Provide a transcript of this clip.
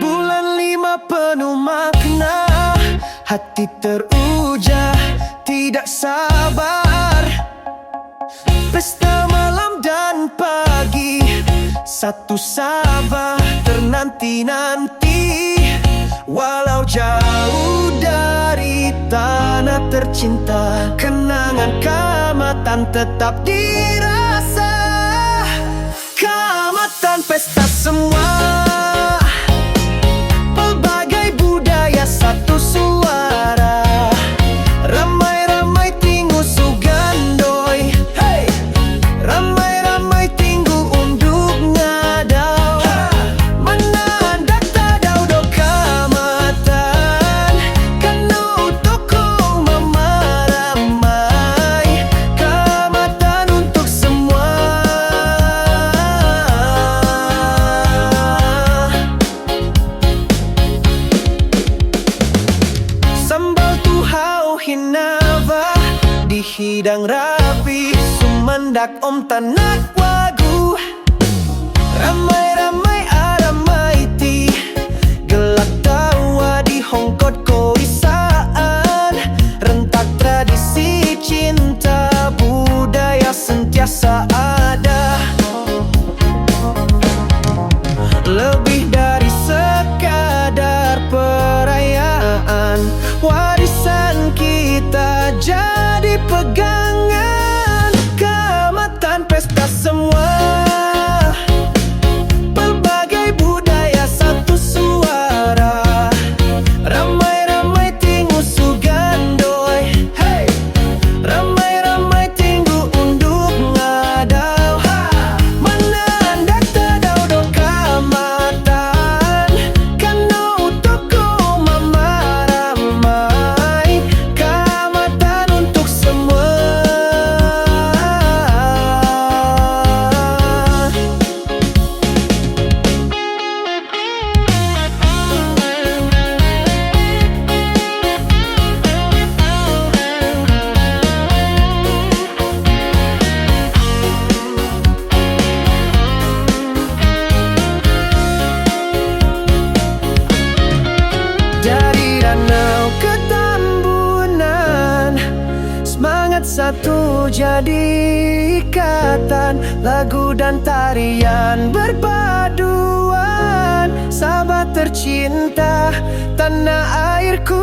Bulan lima penuh makna Hati teruja Tidak sabar. Pesta malam dan pagi Satu sabah ternanti-nanti Walau jauh dari tanah tercinta Kenangan kamatan tetap dirasa. Kamatan pesta semua Dihidang rapi Sumandak om tanak wagu. Ramai-ramai aramai ti Gelak tawa di hongkot koisaan. Rentak tradisi cinta Budaya sentiasa ada. Lebih jadi satu jadi ikatan. Lagu dan tarian berpaduan. Sahabat tercinta Tanah airku